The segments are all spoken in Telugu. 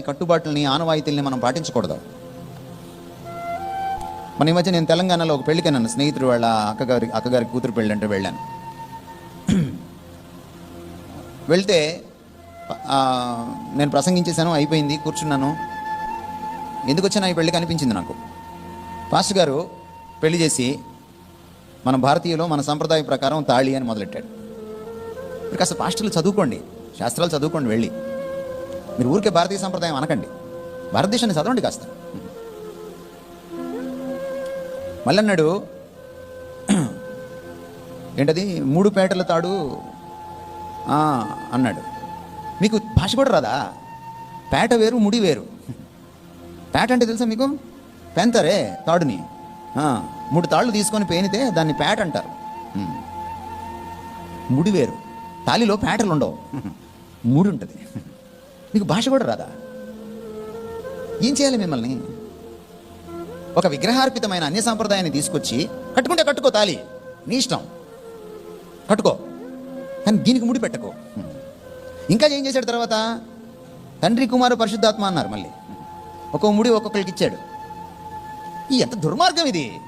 కట్టుబాట్లని ఆనవాయితీల్ని మనం పాటించకూడదు. మన ఈ మధ్య నేను తెలంగాణలో ఒక పెళ్ళికి నన్ను స్నేహితుడు వాళ్ళ అక్కగారి అక్కగారి కూతురు పెళ్ళి అంటే వెళ్ళాను. వెళ్తే నేను ప్రసంగించేశాను అయిపోయింది కూర్చున్నాను. ఎందుకు వచ్చాను ఈ పెళ్ళికి అనిపించింది నాకు. పాస్టర్ గారు పెళ్ళి చేసి మన భారతీయులు మన సంప్రదాయం ప్రకారం తాళి అని మొదలెట్టాడు. కాస్త పాస్టర్లు చదువుకోండి శాస్త్రాలు చదువుకోండి వెళ్ళి. మీరు ఊరికే భారతీయ సంప్రదాయం అనకండి. భారతదేశాన్ని చదవండి కాస్త. మళ్ళీ అన్నాడు ఏంటది? మూడు పేటల తాడు? అన్నాడు. మీకు భాష కూడా రాదా? పేట వేరు ముడి వేరు. పేట అంటే తెలుసా మీకు? పెంతరే తాడుని. మూడు తాళ్ళు తీసుకొని పేనితే దాన్ని పేట అంటారు. ముడి వేరు. తాలిలో పేటలు ఉండవు ముడి ఉంటుంది. మీకు భాష కూడా రాదా? ఏం చేయాలి మిమ్మల్ని? ఒక విగ్రహార్పితమైన అన్య సాంప్రదాయాన్ని తీసుకొచ్చి కట్టుకుంటే కట్టుకో తాలి నీ ఇష్టం. కట్టుకో. కానీ దీనికి ముడి పెట్టుకో. ఇంకా ఏం చేశాడు తర్వాత? తండ్రి కుమారు పరిశుద్ధాత్మ అన్నారు మళ్ళీ. ఒక్కో ముడి ఒక్కొక్కరికి ఇచ్చాడు. ఈ ఎంత దుర్మార్గం ఇది?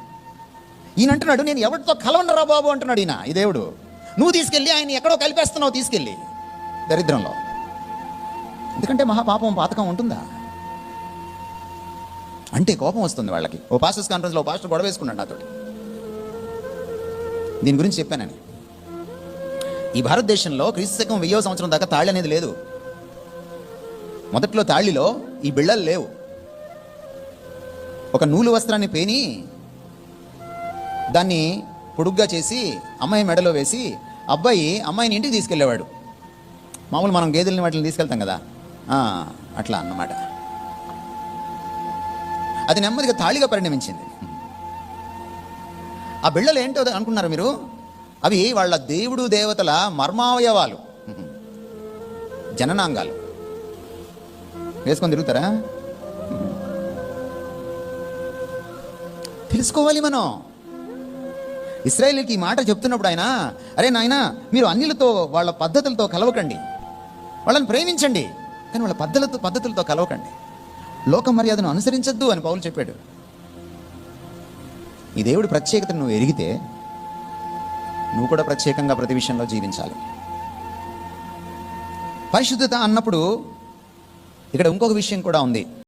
ఈయన అంటున్నాడు నేను ఎవరితో కలవనరా బాబు అంటున్నాడు ఈయన ఈ దేవుడు. నువ్వు తీసుకెళ్ళి ఆయన ఎక్కడో కలిపేస్తున్నావు తీసుకెళ్ళి. దరిద్రంలో. ఎందుకంటే మహాపాపం పాతకం ఉంటుందా? అంటే కోపం వస్తుంది వాళ్ళకి. ఓ పాస్టర్స్ కాన్ఫరెన్స్లో ఓ పాస్టర్ గొడవ వేసుకున్నాడు నాతోటి దీని గురించి చెప్పానని ఈ భారతదేశంలో క్రీస్తు శకం వెయ్యో సంవత్సరం దాకా తాళి అనేది లేదు. మొదట్లో తాళిలో ఈ బిళ్ళలు లేవు. ఒక నూలు వస్త్రాన్ని పేని దాన్ని పొడుగ్గా చేసి అమ్మాయి మెడలో వేసి అబ్బాయి అమ్మాయిని ఇంటికి తీసుకెళ్ళేవాడు. మామూలు మనం గేదెలని వాటిని తీసుకెళ్తాం కదా. అట్లా అన్నమాట. అది నెమ్మదిగా తాళిగా పరిణమించింది. ఆ బిళ్ళలు ఏంటో అనుకున్నారు మీరు? అవి వాళ్ళ దేవుడు దేవతల మర్మావయవాలు. జననాంగాలు. వేసుకొని తిరుగుతారా? తెలుసుకోవాలి మనం. ఇస్రాయేలీకి ఈ మాట చెప్తున్నప్పుడు ఆయన అరే నాయన మీరు అన్యులతో వాళ్ళ పద్ధతులతో కలవకండి. వాళ్ళని ప్రేమించండి. కానీ వాళ్ళ పద్ధతులతో పద్ధతులతో కలవకండి. లోక మర్యాదను అనుసరించద్దు అని పౌలు చెప్పాడు. ఈ దేవుడి ప్రత్యేకతను నువ్వు ఎరిగితే నువ్వు కూడా ప్రత్యేకంగా ప్రతి విషయంలో జీవించాలి. పరిశుద్ధత అన్నప్పుడు ఇక్కడ ఇంకొక విషయం కూడా ఉంది.